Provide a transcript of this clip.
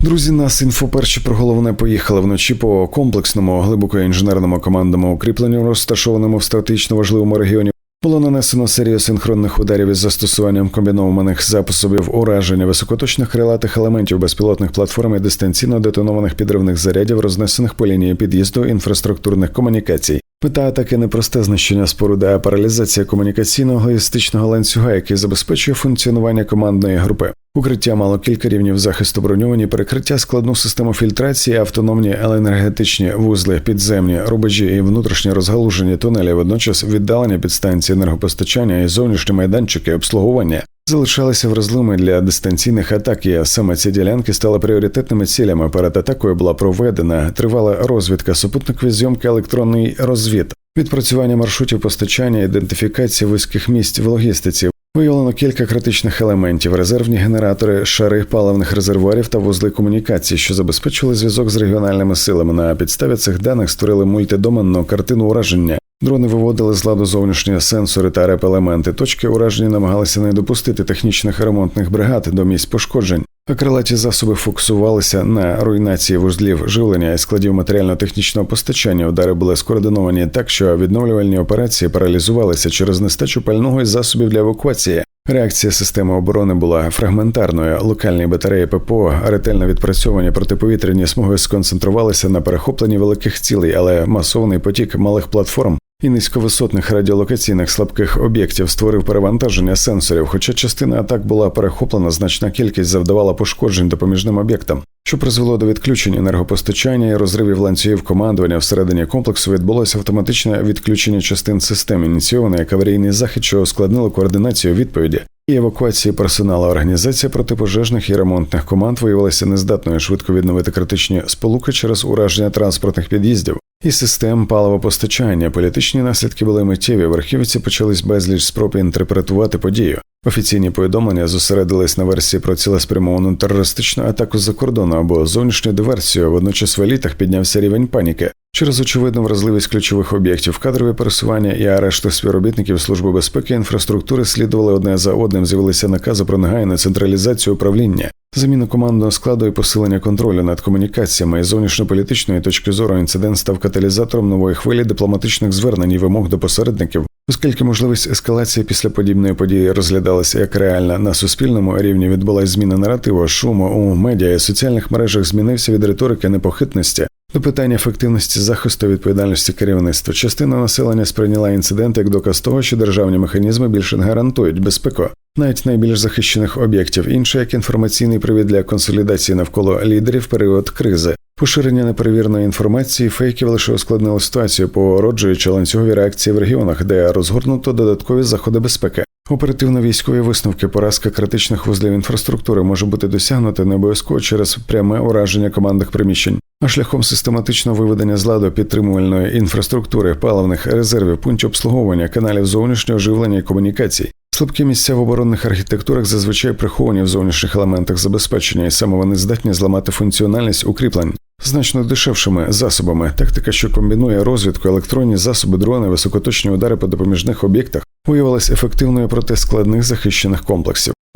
Друзі, нас інфоперші про головне поїхали вночі по комплексному глибоко інженерному командному укріпленню, розташованому в стратегічно важливому регіоні. Було нанесено серію синхронних ударів із застосуванням комбінованих засобів ураження високоточних крилатих елементів безпілотних платформ і дистанційно детонованих підривних зарядів, рознесених по лінії під'їзду інфраструктурних комунікацій. Мета атаки не просте знищення споруди, а паралізація комунікаційного логістичного ланцюга, який забезпечує функціонування командної групи. Укриття мало кілька рівнів захисту броньовані, перекриття, складну систему фільтрації, автономні енергетичні вузли, підземні рубежі і внутрішні розгалужені тунелі, водночас віддалення від станції енергопостачання і зовнішні майданчики обслуговування. Залишалися вразливими для дистанційних атак, і саме ці ділянки стали пріоритетними цілями. Перед атакою була проведена тривала розвідка супутникові зйомки електронний розвід, відпрацювання маршрутів постачання, ідентифікація вузьких місць в логістиці. Виявлено кілька критичних елементів: резервні генератори, шари паливних резервуарів та вузли комунікації, що забезпечили зв'язок з регіональними силами. На підставі цих даних створили мультидоменну картину ураження. Дрони виводили з ладу зовнішні сенсори та реп-елементи. Точки ураження намагалися не допустити технічних ремонтних бригад до місць пошкоджень. А крилаті засоби фокусувалися на руйнації вузлів живлення і складів матеріально-технічного постачання. Удари були скоординовані так, що відновлювальні операції паралізувалися через нестачу пального і засобів для евакуації. Реакція системи оборони була фрагментарною. Локальні батареї ППО ретельно відпрацьовані протиповітряні смуги сконцентрувалися на перехопленні великих цілей, але масований потік малих платформ і низьковисотних радіолокаційних слабких об'єктів створив перевантаження сенсорів. Хоча частина атак була перехоплена, значна кількість завдавала пошкоджень допоміжним об'єктам, що призвело до відключення енергопостачання і розривів ланцюгів командування всередині комплексу відбулося автоматичне відключення частин систем, ініційований як аварійний захід, що ускладнило координацію відповіді. І евакуації персоналу організація протипожежних і ремонтних команд виявилася нездатною швидко відновити критичні сполуки через ураження транспортних під'їздів і систем паливопостачання. Політичні наслідки були миттєві. Верхівці почались безліч спроб інтерпретувати подію. Офіційні повідомлення зосередились на версії про цілеспрямовану терористичну атаку за кордону або зовнішню диверсію. Водночас в елітах піднявся рівень паніки. Через очевидну вразливість ключових об'єктів, кадрове пересування і арешту співробітників служби безпеки інфраструктури слідували одне за одним. З'явилися накази про негайну централізацію управління, заміну командного складу і посилення контролю над комунікаціями. І зовнішньополітичної точки зору інцидент став каталізатором нової хвилі дипломатичних звернень і вимог до посередників. Оскільки можливість ескалації після подібної події розглядалася як реальна на суспільному рівні, відбулася зміна наративу, шуму у медіа і соціальних мережах змінився від риторики непохитності до питання ефективності захисту відповідальності керівництва. Частина населення сприйняла інцидент як доказ того, що державні механізми більше не гарантують безпеку. Навіть найбільш захищених об'єктів, інше як інформаційний привід для консолідації навколо лідерів період кризи. Поширення неперевіреної інформації, фейків лише ускладнило ситуацію, породжуючи ланцюгові реакції в регіонах, де розгорнуто додаткові заходи безпеки. Оперативно-військові висновки, поразка критичних вузлів інфраструктури може бути досягнута не обов'язково через пряме ураження командних приміщень, шляхом систематичного виведення з ладу підтримувальної інфраструктури, паливних резервів, пунктів обслуговування, каналів зовнішнього живлення і комунікацій. Слабкі місця в оборонних архітектурах зазвичай приховані в зовнішніх елементах забезпечення, і саме вони здатні зламати функціональність укріплень значно дешевшими засобами. Тактика, що комбінує розвідку, електронні засоби, дрони, високоточні удари по допоміжних об'єктах, виявилась ефективною проти складних захищених комплексів.